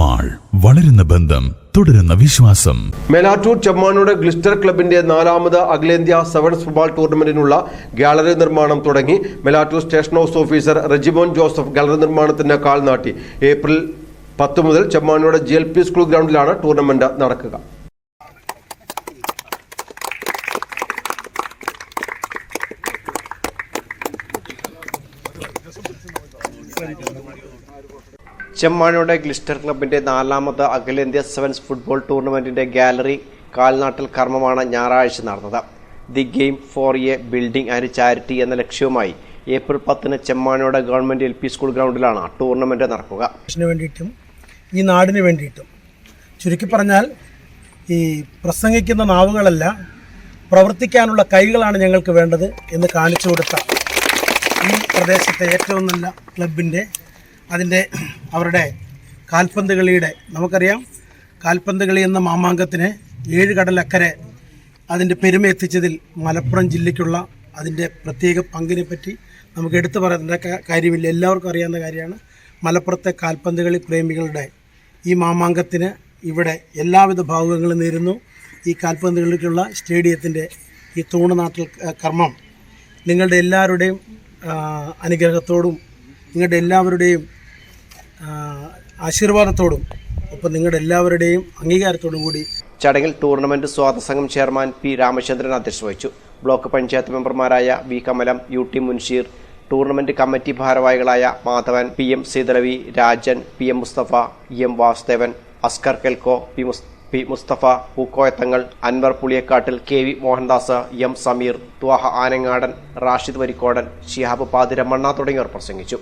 Mall വളരുന്ന ബന്ധം തുടരുന്ന വിശ്വാസം. മേലാറ്റൂർ ചെമ്മാനോട് ഗ്ലിസ്റ്റർ ക്ലബിന്റെ നാലാമത് അഖിലേന്ത്യാ സെവൻസ് ഫുട്ബോൾ ടൂർണമെന്റിനുള്ള ഗാലറി നിർമ്മാണം തുടങ്ങി Melattur station house officer Rejimon Joseph gallery നിർമ്മാണത്തിന് കാൽ നാട്ടി. ഏപ്രിൽ പത്ത് മുതൽ Chemmanode G L P school ഗ്രൗണ്ടിലാണ് tournament നടക്കുക. ചെമ്മാനോടെ ഗ്ലിസ്റ്റർ ക്ലബിന്റെ നാലാമത് അഖിലേന്ത്യാ സെവൻസ് ഫുട്ബോൾ ടൂർണമെന്റിന്റെ ഗാലറി കാൽനാട്ടിൽ കർമ്മമാണ് ഞായറാഴ്ച നടന്നത്. The game for a building and charity എന്ന ലക്ഷ്യവുമായി ഏപ്രിൽ പത്തിന് ചെമ്മാനോടെ ഗവൺമെന്റ് എൽ പി സ്കൂൾ ഗ്രൗണ്ടിലാണ് ടൂർണമെന്റ് നടക്കുക. വേണ്ടിയിട്ടും ഈ നാടിന് വേണ്ടിയിട്ടും. ചുരുക്കി പറഞ്ഞാൽ ഈ പ്രസംഗിക്കുന്ന നാവുകളല്ല പ്രവർത്തിക്കാനുള്ള കൈകളാണ് ഞങ്ങൾക്ക് വേണ്ടത് എന്ന് കാണിച്ചു കൊടുത്ത ഈ പ്രദേശത്തെ ഏറ്റവും നല്ല ക്ലബിന്റെ അതിന്റെ അവരുടെ കാൽപന്ത് കളിയുടെ നമുക്കറിയാം കാൽപന്ത് കളി എന്ന മാമാങ്കത്തിന് ഏഴ് കടലക്കരെ അതിന്റെ പെരുമ എത്തിച്ചതിൽ മലപ്പുറം ജില്ലയ്ക്കുള്ള അതിന്റെ പ്രത്യേക പങ്കിനെ പറ്റി നമുക്ക് എടുത്തു പറയേണ്ട കാര്യമില്ല. എല്ലാവർക്കും അറിയാവുന്ന കാര്യമാണ്. മലപ്പുറത്തെ കാൽപന്ത് കളി പ്രേമികളുടെ ഈ മാമാങ്കത്തിന് ഇവിടെ എല്ലാവിധ ഭാവുകങ്ങളും നേരുന്നു. ഈ കാൽപന്ത് കളിക്കുള്ള സ്റ്റേഡിയത്തിന്റെ ഈ തൂണുനാട്ടിൽ കർമ്മം നിങ്ങളുടെ എല്ലാവരുടെയും അനുഗ്രഹത്തോടും നിങ്ങളുടെ എല്ലാവരുടെയും ആശീർവാദത്തോടും ഒപ്പം നിങ്ങളുടെ എല്ലാവരുടെയും അംഗീകാരത്തോടും കൂടി ചടങ്ങിൽ ടൂർണമെന്റ് സ്വാഗത സംഘം ചെയർമാൻ പി രാമചന്ദ്രൻ അധ്യക്ഷത വഹിച്ചു ബ്ലോക്ക് പഞ്ചായത്ത് മെമ്പർമാരായ V Kamalam U T Munsheer tournament committee ഭാരവാഹികളായ Madhavan P M Seethalavi Rajan P M Musthafa E M Vasudevan Askar Kelco P P Musthafa Pookoyathangal Anwar Puliyakkattil K V Mohandas M Sameer Thwaha Anangadan Rashid Varikkodan Shihab Pathiramanna തുടങ്ങിയവർ പ്രസംഗിച്ചു.